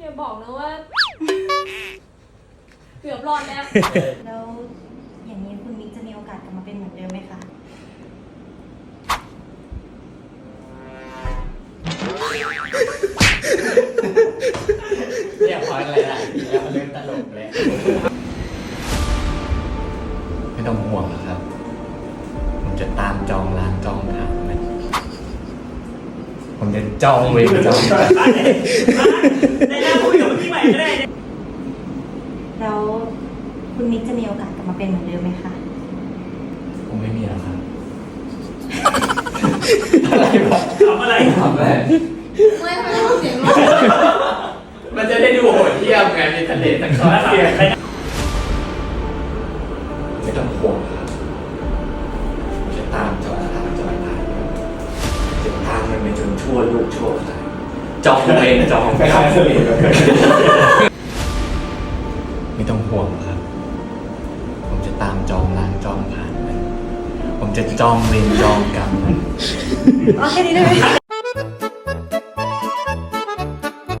อย่าบอกนะว่า เกือบรอดแล้ว แล้วอย่างนี้คุณมิกจะมีโอกาสกลับมาเป็นเหมือนเดิมไหมคะ เนี่ยพออะไรล่ะเล้วเล่นตลกเลย ไม่ต้องห่วงหรครับ ผมจะตามจองร้านจองทางมัผมจะจองเวรจอง ในหน้า แล้วคุณมิกจะมีโอกาสกลับมาเป็นเหมือนเดิมไหมคะ ผมไม่มีหรอกครับ อะไรวะทำอะไรทำอะไรไม่ทำไมต้องเสียงร้องมันจะได้ดูโหดเยี่ยมไงมีทะเลตะกอนเทียมไม่ต้องห่วงครับผมจะตามจองร้านจองผ่านมันจะตามมันไปจนชั่วลูกชั่วหลานจองเวรจองกรรม ไม่ต้องห่วงครับ ผมจะตามจองล้างจองผ่านมัน ผมจะจองเวรจองกรรมมันโอเคดีได้ไหม